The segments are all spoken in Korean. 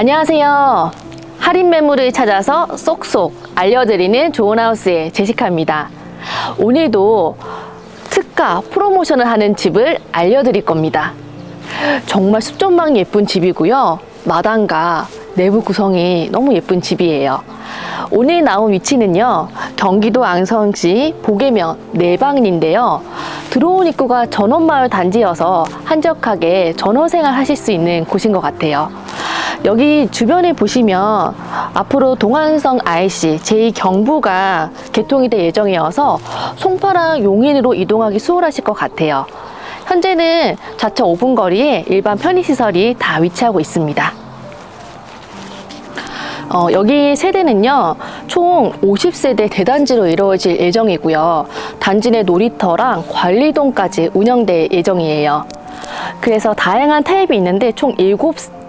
안녕하세요. 할인 매물을 찾아서 쏙쏙 알려드리는 좋은하우스의 제시카입니다. 오늘도 특가 프로모션을 하는 집을 알려드릴 겁니다. 정말 숲전망이 예쁜 집이고요. 마당과 내부 구성이 너무 예쁜 집이에요. 오늘 나온 위치는요, 경기도 안성시 보계면 내방인데요. 들어온 입구가 전원마을 단지여서 한적하게 전원생활 하실 수 있는 곳인 것 같아요. 여기 주변에 보시면 앞으로 동안성 IC 제2경부가 개통이 될 예정이어서 송파랑 용인으로 이동하기 수월하실 것 같아요. 현재는 좌측 5분 거리에 일반 편의시설이 다 위치하고 있습니다. 어, 여기 세대는요, 총 50세대 대단지로 이루어질 예정이고요. 단지 내 놀이터랑 관리동까지 운영될 예정이에요. 그래서 다양한 타입이 있는데 총 7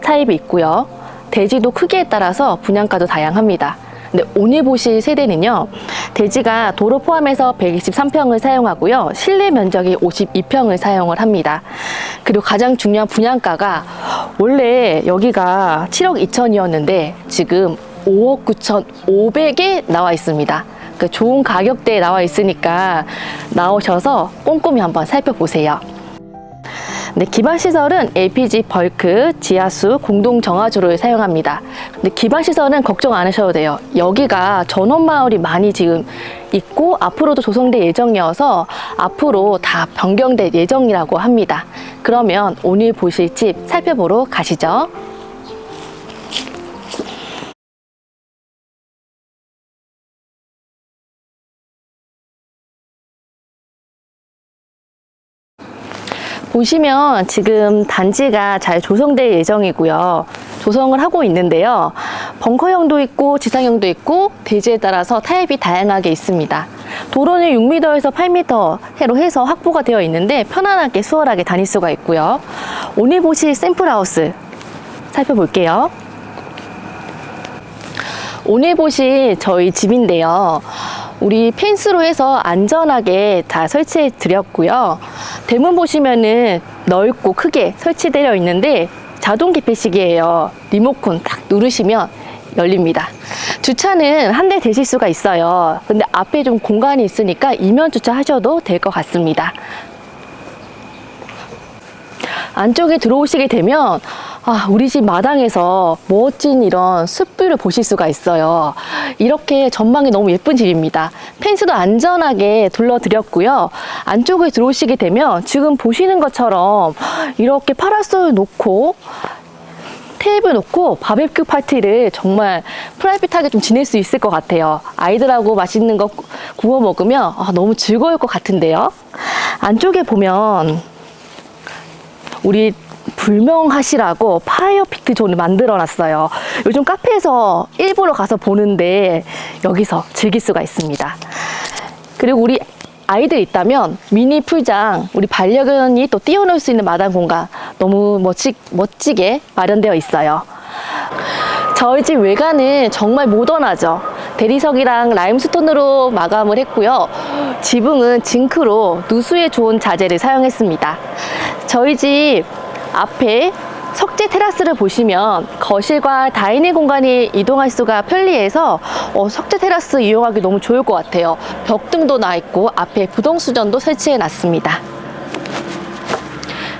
타입이 있고요. 대지도 크기에 따라서 분양가도 다양합니다. 근데 오늘 보실 세대는요, 대지가 도로 포함해서 123평을 사용하고요, 실내 면적이 52평을 사용을 합니다. 그리고 가장 중요한 분양가가 원래 여기가 7억 2천이었는데 지금 5억 9천 5백에 나와 있습니다. 그 좋은 가격대에 나와 있으니까 나오셔서 꼼꼼히 한번 살펴보세요. 네, 기반 시설은 LPG 벌크, 지하수, 공동 정화조를 사용합니다. 근데 기반 시설은 걱정 안 하셔도 돼요. 여기가 전원 마을이 많이 지금 있고 앞으로도 조성될 예정이어서 앞으로 다 변경될 예정이라고 합니다. 그러면 오늘 보실 집 살펴보러 가시죠. 보시면 지금 단지가 잘 조성될 예정이고요. 조성을 하고 있는데요. 벙커형도 있고 지상형도 있고 대지에 따라서 타입이 다양하게 있습니다. 도로는 6m에서 8m로 해서 확보가 되어 있는데 편안하게 수월하게 다닐 수가 있고요. 오늘 보실 샘플하우스 살펴볼게요. 오늘 보실 저희 집인데요. 우리 펜스로 해서 안전하게 다 설치해 드렸고요. 대문 보시면은 넓고 크게 설치되어 있는데 자동 개폐식이에요. 리모컨 딱 누르시면 열립니다. 주차는 한 대 되실 수가 있어요. 근데 앞에 좀 공간이 있으니까 이면 주차하셔도 될 것 같습니다. 안쪽에 들어오시게 되면 아, 우리 집 마당에서 멋진 이런 숲뷰를 보실 수가 있어요. 이렇게 전망이 너무 예쁜 집입니다. 펜스도 안전하게 둘러드렸고요. 안쪽에 들어오시게 되면 지금 보시는 것처럼 이렇게 파라솔 놓고 테이블 놓고 바베큐 파티를 정말 프라이빗하게 좀 지낼 수 있을 것 같아요. 아이들하고 맛있는 거 구워 먹으면 아, 너무 즐거울 것 같은데요. 안쪽에 보면 우리 불명하시라고 파이어 픽트 존을 만들어 놨어요. 요즘 카페에서 일부러 가서 보는데 여기서 즐길 수가 있습니다. 그리고 우리 아이들 있다면 미니 풀장, 우리 반려견이 또 뛰어놀 수 있는 마당 공간 너무 멋지, 멋지게 마련되어 있어요. 저희 집 외관은 정말 모던하죠. 대리석이랑 라임스톤으로 마감을 했고요. 지붕은 징크로 누수에 좋은 자재를 사용했습니다. 저희 집 앞에 석재 테라스를 보시면 거실과 다이닝 공간이 이동할 수가 편리해서 어, 석재 테라스 이용하기 너무 좋을 것 같아요. 벽등도 나 있고 앞에 부동수전도 설치해 놨습니다.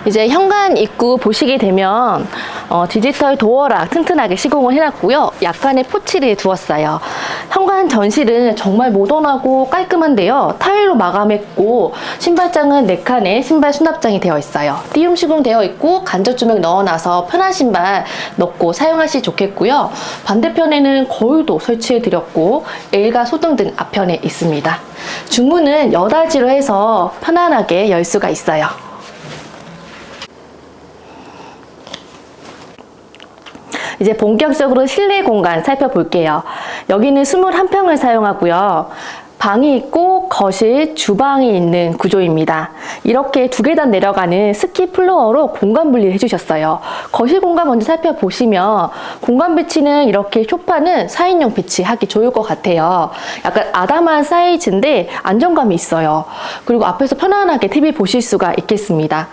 이제 현관 입구 보시게 되면 어, 디지털 도어락 튼튼하게 시공을 해놨고요. 약간의 포치를 두었어요. 현관 전실은 정말 모던하고 깔끔한데요. 타일로 마감했고 신발장은 4칸의 신발 수납장이 되어 있어요. 띄움 시공되어 있고 간접 조명 넣어놔서 편한 신발 넣고 사용하시 좋겠고요. 반대편에는 거울도 설치해 드렸고 일가 소등 등 앞편에 있습니다. 중문은 여닫이로 해서 편안하게 열 수가 있어요. 이제 본격적으로 실내 공간 살펴볼게요. 여기는 21평을 사용하고요. 방이 있고 거실, 주방이 있는 구조입니다. 이렇게 두 계단 내려가는 스키 플로어로 공간 분리를 해주셨어요. 거실 공간 먼저 살펴보시면 공간 배치는 이렇게 소파는 4인용 배치하기 좋을 것 같아요. 약간 아담한 사이즈인데 안정감이 있어요. 그리고 앞에서 편안하게 TV 보실 수가 있겠습니다.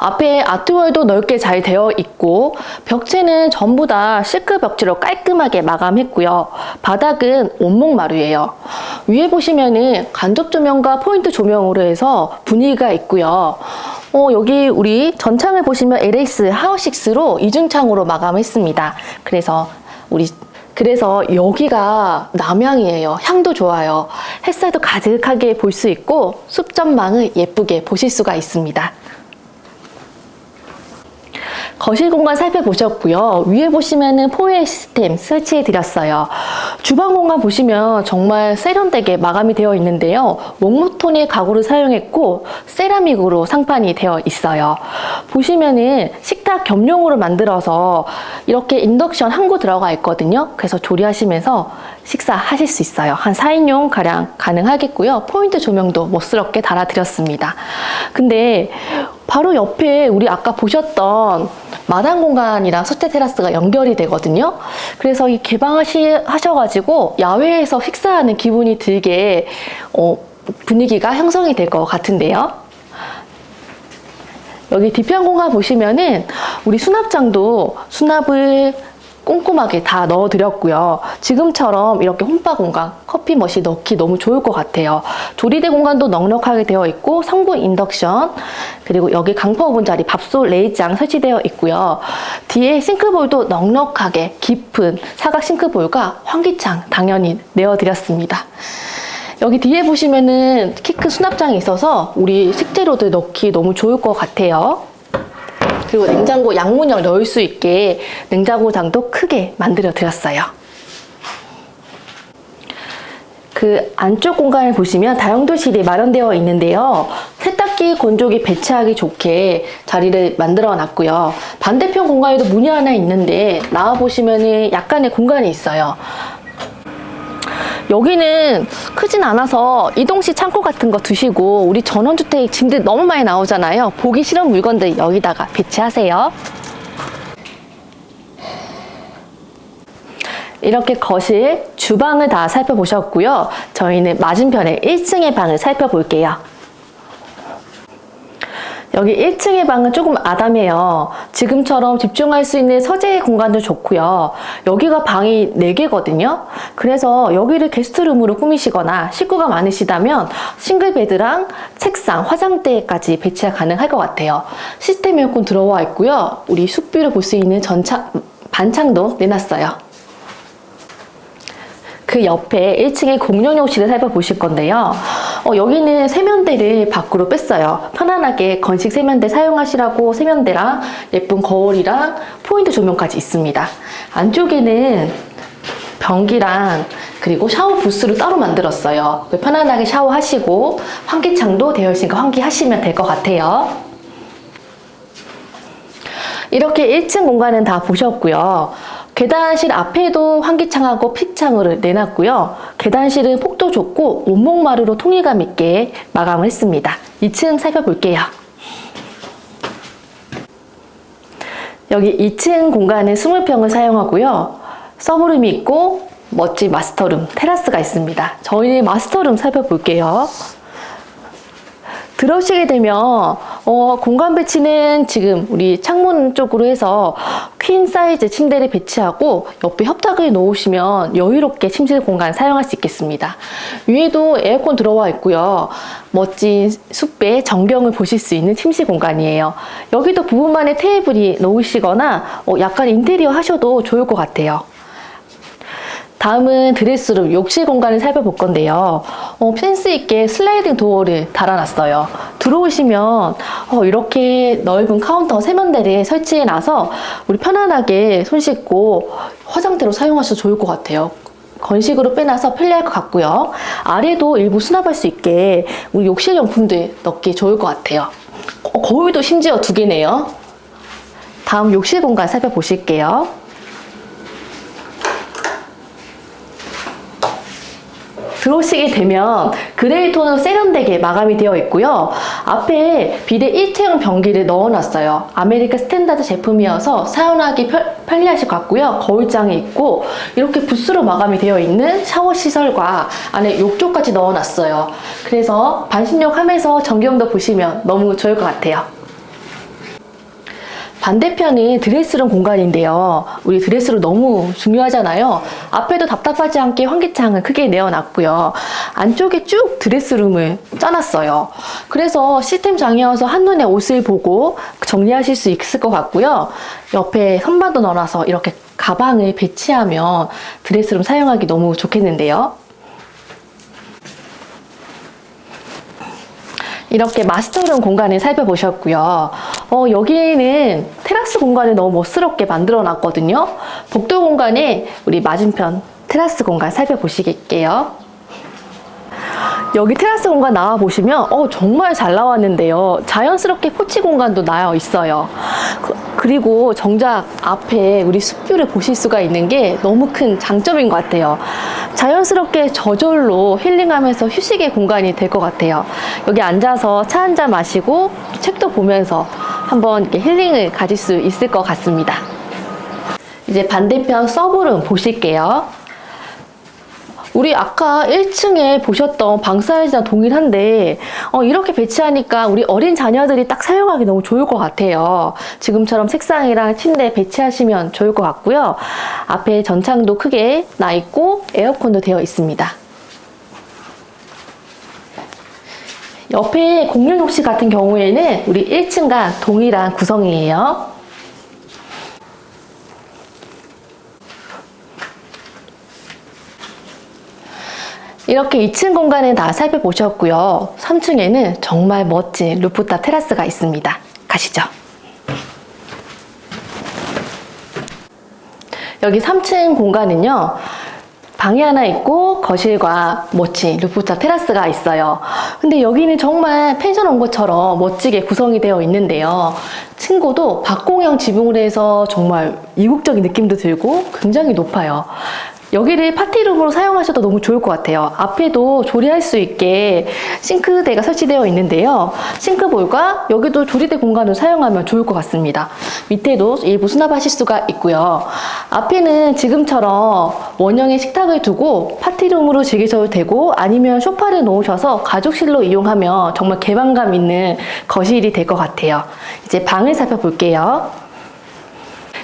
앞에 아트월도 넓게 잘 되어 있고 벽체는 전부 다 실크 벽지로 깔끔하게 마감했고요. 바닥은 온목 마루예요. 위에 보시면은 간접 조명과 포인트 조명으로 해서 분위기가 있고요. 어, 여기 우리 전창을 보시면 LS 하우식스로 이중창으로 마감했습니다. 그래서 우리 그래서 여기가 남향이에요. 향도 좋아요. 햇살도 가득하게 볼 수 있고 숲전망을 예쁘게 보실 수가 있습니다. 거실 공간 살펴보셨고요. 위에 보시면은 포획 시스템 설치해 드렸어요. 주방 공간 보시면 정말 세련되게 마감이 되어 있는데요. 옥무톤의 가구를 사용했고 세라믹으로 상판이 되어 있어요. 보시면은 식탁 겸용으로 만들어서 이렇게 인덕션 항구 들어가 있거든요. 그래서 조리하시면서 식사하실 수 있어요. 한 4인용 가량 가능하겠고요. 포인트 조명도 멋스럽게 달아드렸습니다. 근데 바로 옆에 우리 아까 보셨던 마당 공간이랑 서재 테라스가 연결이 되거든요. 그래서 이 개방하셔가지고 야외에서 식사하는 기분이 들게 어, 분위기가 형성이 될 것 같은데요. 여기 뒤편 공간 보시면은 우리 수납장도 수납을 꼼꼼하게 다 넣어드렸고요. 지금처럼 이렇게 홈바 공간, 커피 머신 넣기 너무 좋을 것 같아요. 조리대 공간도 넉넉하게 되어 있고 성분 인덕션, 그리고 여기 강파 오븐 자리 밥솥 레이장 설치되어 있고요. 뒤에 싱크볼도 넉넉하게 깊은 사각 싱크볼과 환기창 당연히 내어드렸습니다. 여기 뒤에 보시면은 키 큰 수납장이 있어서 우리 식재료들 넣기 너무 좋을 것 같아요. 그리고 냉장고 양문형 넣을 수 있게 냉장고장도 크게 만들어 드렸어요. 그 안쪽 공간을 보시면 다용도실이 마련되어 있는데요. 세탁기, 건조기 배치하기 좋게 자리를 만들어 놨고요. 반대편 공간에도 문이 하나 있는데 나와 보시면은 약간의 공간이 있어요. 여기는 크진 않아서 이동식 창고 같은 거 두시고 우리 전원주택 짐들 너무 많이 나오잖아요. 보기 싫은 물건들 여기다가 배치하세요. 이렇게 거실, 주방을 다 살펴보셨고요. 저희는 맞은편에 1층의 방을 살펴볼게요. 여기 1층의 방은 조금 아담해요. 지금처럼 집중할 수 있는 서재 공간도 좋고요. 여기가 방이 4개거든요. 그래서 여기를 게스트룸으로 꾸미시거나 식구가 많으시다면 싱글베드랑 책상, 화장대까지 배치가 가능할 것 같아요. 시스템 에어컨 들어와 있고요. 우리 숲뷰를 볼 수 있는 전창, 반창도 내놨어요. 그 옆에 1층에 공용욕실을 살펴보실 건데요. 어, 여기는 세면대를 밖으로 뺐어요. 편안하게 건식 세면대 사용하시라고 세면대랑 예쁜 거울이랑 포인트 조명까지 있습니다. 안쪽에는 변기랑 그리고 샤워 부스를 따로 만들었어요. 편안하게 샤워하시고 환기창도 되어 있으니까 환기하시면 될 것 같아요. 이렇게 1층 공간은 다 보셨고요. 계단실 앞에도 환기창하고 픽창을 내놨고요. 계단실은 폭도 좋고 온목마루로 통일감 있게 마감을 했습니다. 2층 살펴볼게요. 여기 2층 공간은 20평을 사용하고요. 서브룸이 있고 멋진 마스터룸, 테라스가 있습니다. 저희는 마스터룸 살펴볼게요. 들어오시게 되면 어, 공간 배치는 지금 우리 창문 쪽으로 해서 퀸 사이즈 침대를 배치하고 옆에 협탁을 놓으시면 여유롭게 침실 공간 사용할 수 있겠습니다. 위에도 에어컨 들어와 있고요. 멋진 숲의 전경을 보실 수 있는 침실 공간이에요. 여기도 부분만의 테이블이 놓으시거나 어, 약간 인테리어 하셔도 좋을 것 같아요. 다음은 드레스룸, 욕실 공간을 살펴볼 건데요. 어, 센스 있게 슬라이딩 도어를 달아놨어요. 들어오시면 어, 이렇게 넓은 카운터 세면대를 설치해 놔서 우리 편안하게 손 씻고 화장대로 사용하셔도 좋을 것 같아요. 건식으로 빼놔서 편리할 것 같고요. 아래도 일부 수납할 수 있게 우리 욕실 용품들 넣기 좋을 것 같아요. 어, 거울도 심지어 두 개네요. 다음 욕실 공간 살펴보실게요. 들어오시게 되면 그레이 톤으로 세련되게 마감이 되어 있고요. 앞에 비대 1체형 변기를 넣어놨어요. 아메리카 스탠다드 제품이어서 사용하기 편- 편리하실 것 같고요. 거울장이 있고 이렇게 부스로 마감이 되어 있는 샤워 시설과 안에 욕조까지 넣어놨어요. 그래서 반신욕 하면서 전경도 보시면 너무 좋을 것 같아요. 반대편은 드레스룸 공간인데요. 우리 드레스룸 너무 중요하잖아요. 앞에도 답답하지 않게 환기창을 크게 내어놨고요. 안쪽에 쭉 드레스룸을 짜놨어요. 그래서 시스템장에 와서 한눈에 옷을 보고 정리하실 수 있을 것 같고요. 옆에 선반도 넣어놔서 이렇게 가방을 배치하면 드레스룸 사용하기 너무 좋겠는데요. 이렇게 마스터룸 공간을 살펴보셨고요. 어, 여기는 테라스 공간을 너무 멋스럽게 만들어 놨거든요. 복도 공간에 우리 맞은편 테라스 공간 살펴보시게요. 여기 테라스 공간 나와 보시면 어, 정말 잘 나왔는데요. 자연스럽게 포치 공간도 나와 있어요. 그, 리고 정작 앞에 우리 숲뷰를 보실 수가 있는 게 너무 큰 장점인 것 같아요. 자연스럽게 저절로 힐링하면서 휴식의 공간이 될 것 같아요. 여기 앉아서 차 한 잔 마시고 책도 보면서 한번 이렇게 힐링을 가질 수 있을 것 같습니다. 이제 반대편 서브룸 보실게요. 우리 아까 1층에 보셨던 방 사이즈랑 동일한데 어, 이렇게 배치하니까 우리 어린 자녀들이 딱 사용하기 너무 좋을 것 같아요. 지금처럼 책상이랑 침대 배치하시면 좋을 것 같고요. 앞에 전창도 크게 나 있고 에어컨도 되어 있습니다. 옆에 공용 욕실 같은 경우에는 우리 1층과 동일한 구성이에요. 이렇게 2층 공간을 다 살펴보셨고요. 3층에는 정말 멋진 루프탑 테라스가 있습니다. 가시죠. 여기 3층 공간은요. 방이 하나 있고 거실과 멋진 루프탑 테라스가 있어요. 근데 여기는 정말 펜션 온 것처럼 멋지게 구성이 되어 있는데요. 층고도 박공형 지붕으로 해서 정말 이국적인 느낌도 들고 굉장히 높아요. 여기를 파티룸으로 사용하셔도 너무 좋을 것 같아요. 앞에도 조리할 수 있게 싱크대가 설치되어 있는데요. 싱크볼과 여기도 조리대 공간을 사용하면 좋을 것 같습니다. 밑에도 일부 수납하실 수가 있고요. 앞에는 지금처럼 원형의 식탁을 두고 파티룸으로 즐기셔도 되고 아니면 소파를 놓으셔서 가족실로 이용하면 정말 개방감 있는 거실이 될 것 같아요. 이제 방을 살펴볼게요.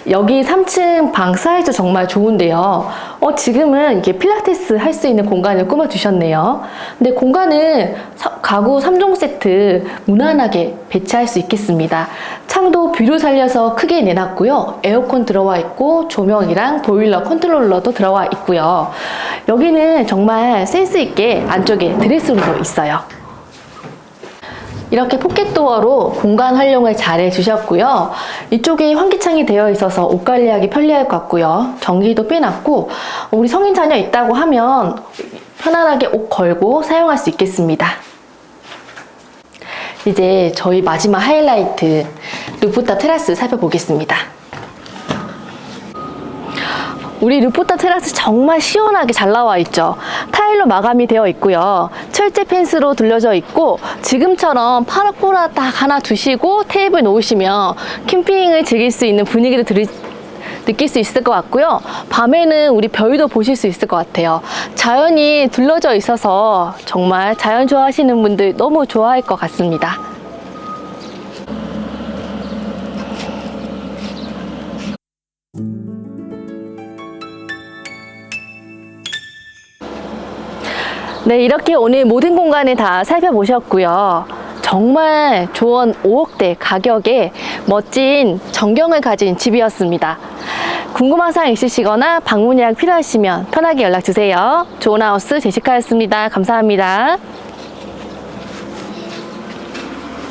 여기 3층 방 사이즈 정말 좋은데요. 어, 지금은 이게 필라테스 할 수 있는 공간을 꾸며주셨네요. 근데 공간은 사- 가구 3종 세트 무난하게 배치할 수 있겠습니다. 창도 뷰를 살려서 크게 내놨고요. 에어컨 들어와 있고 조명이랑 보일러 컨트롤러도 들어와 있고요. 여기는 정말 센스 있게 안쪽에 드레스룸도 있어요. 이렇게 포켓도어로 공간 활용을 잘 해주셨고요. 이쪽에 환기창이 되어 있어서 옷 관리하기 편리할 것 같고요. 전기도 빼놨고 우리 성인 자녀 있다고 하면 편안하게 옷 걸고 사용할 수 있겠습니다. 이제 저희 마지막 하이라이트 루프탑 테라스 살펴보겠습니다. 우리 루프탑 테라스 정말 시원하게 잘 나와 있죠. 타일로 마감이 되어 있고요. 철제 펜스로 둘러져 있고 지금처럼 파라포라 딱 하나 두시고 테이블 놓으시면 캠핑을 즐길 수 있는 분위기를 들이, 느낄 수 있을 것 같고요. 밤에는 우리 별도 보실 수 있을 것 같아요. 자연이 둘러져 있어서 정말 자연 좋아하시는 분들 너무 좋아할 것 같습니다. 네, 이렇게 오늘 모든 공간을 다 살펴보셨고요. 정말 조언 5억대 가격에 멋진 전경을 가진 집이었습니다. 궁금한 사항 있으시거나 방문 예약 필요하시면 편하게 연락 주세요. 좋은 하우스 제시카였습니다. 감사합니다.